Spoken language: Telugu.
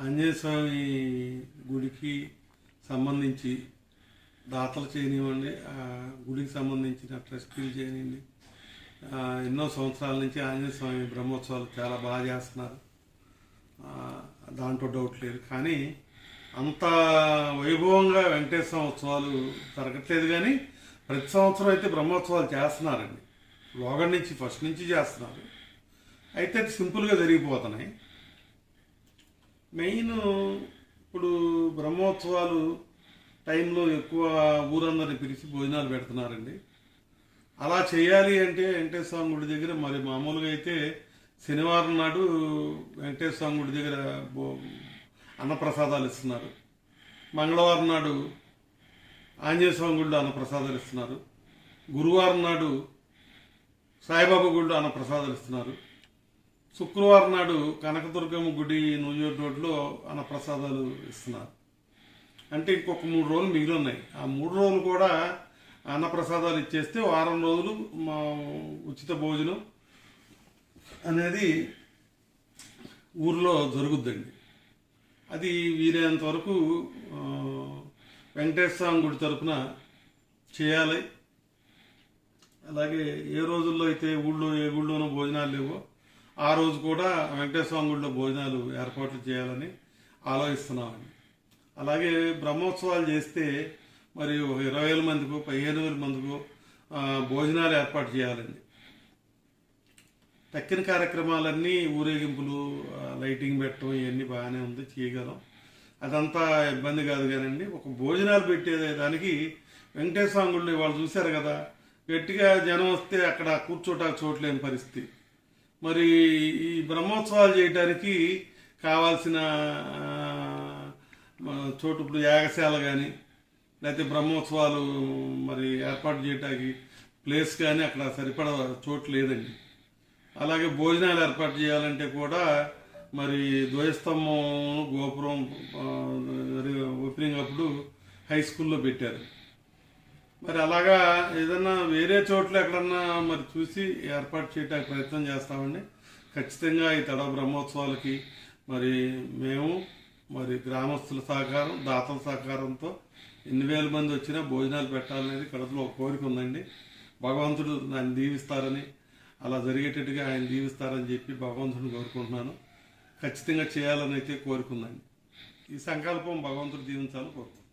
ఆంజనేయ స్వామి గుడికి సంబంధించి దాతలు చేయనివ్వండి ఆ గుడికి సంబంధించిన ట్రస్టీలు చేయనివ్వండి. ఎన్నో సంవత్సరాల నుంచి ఆంజనేయ స్వామి బ్రహ్మోత్సవాలు చాలా బాగా చేస్తున్నారు. దాంట్లో డౌట్ లేదు. కానీ అంత వైభవంగా వెంకటేశ్వర ఉత్సవాలు జరగట్లేదు కానీ ప్రతి సంవత్సరం అయితే బ్రహ్మోత్సవాలు చేస్తున్నారండి. లోగడ్ నుంచి ఫస్ట్ నుంచి చేస్తున్నారు. అయితే అది సింపుల్గా జరిగిపోతున్నాయి. మెయిన్ ఇప్పుడు బ్రహ్మోత్సవాలు టైంలో ఎక్కువ ఊరందరిని పిలిచి భోజనాలు పెడుతున్నారండి. అలా చేయాలి అంటే వెంకటేశ్వర స్వామి గుడి దగ్గర మరి మామూలుగా అయితే శనివారం నాడు వెంకటేశ్వర స్వామి గుడి దగ్గర అన్నప్రసాదాలు ఇస్తున్నారు. మంగళవారం నాడు ఆంజనేయ స్వామి గుడిలో అన్నప్రసాదాలు ఇస్తున్నారు. గురువారం నాడు సాయిబాబా గుడిలో అన్నప్రసాదాలు ఇస్తున్నారు. శుక్రవారం నాడు కనకదుర్గమ్మ గుడి నూజోడ్ రోడ్లో అన్నప్రసాదాలు ఇస్తున్నారు. అంటే ఇంకొక మూడు రోజులు మిగిలి ఉన్నాయి. ఆ మూడు రోజులు కూడా అన్నప్రసాదాలు ఇచ్చేస్తే వారం రోజులు మా ఉచిత భోజనం అనేది ఊర్లో జరుగుద్దండి. అది వీలైనంత వరకు వెంకటేశ్వర స్వామి గుడి తరపున చేయాలి. అలాగే ఏ రోజుల్లో అయితే ఊళ్ళో ఏ గుళ్ళోనూ భోజనాలు లేవో ఆ రోజు కూడా వెంకటేశ్వర గుడిలో భోజనాలు ఏర్పాట్లు చేయాలని ఆలోచిస్తున్నామని అలాగే బ్రహ్మోత్సవాలు చేస్తే మరి ఒక ఇరవై వేల మందికి పదిహేను వేల మందికో భోజనాలు ఏర్పాటు చేయాలండి. తక్కిన కార్యక్రమాలన్నీ ఊరేగింపులు లైటింగ్ పెట్టడం ఇవన్నీ బాగానే ఉంది చేయగలం. అదంతా ఇబ్బంది కాదు కానండి. ఒక భోజనాలు పెట్టేదే దానికి వెంకటేశ్వర స్వామి గుళ్ళు వాళ్ళు చూశారు కదా గట్టిగా జనం వస్తే అక్కడ కూర్చోటానికి చోట్లేని పరిస్థితి. మరి ఈ బ్రహ్మోత్సవాలు చేయడానికి కావాల్సిన చోటు ఇప్పుడు యాగశాల కానీ లేకపోతే బ్రహ్మోత్సవాలు మరి ఏర్పాటు చేయడానికి ప్లేస్ కానీ అక్కడ సరిపడ చోటు లేదండి. అలాగే భోజనాలు ఏర్పాటు చేయాలంటే కూడా మరి ధ్వజస్తంభం గోపురం ఓపెనింగ్ అప్పుడు హై స్కూల్లో పెట్టారు. మరి అలాగా ఏదన్నా వేరే చోట్ల ఎక్కడన్నా మరి చూసి ఏర్పాటు చేయడానికి ప్రయత్నం చేస్తామండి. ఖచ్చితంగా ఈ తడ బ్రహ్మోత్సవాలకి మరి మేము మరి గ్రామస్తుల సహకారం దాతల సహకారంతో ఎన్ని వేల మంది వచ్చినా భోజనాలు పెట్టాలనేది కడుపులో ఒక కోరిక ఉందండి. భగవంతుడు నన్ను దీవిస్తారని అలా జరిగేటట్టుగా ఆయన దీవిస్తారని చెప్పి భగవంతుడిని కోరుకుంటున్నాను. ఖచ్చితంగా చేయాలని అయితే కోరుకుందండి ఈ సంకల్పం భగవంతుడు దీవించాలని కోరుకుంటున్నాను.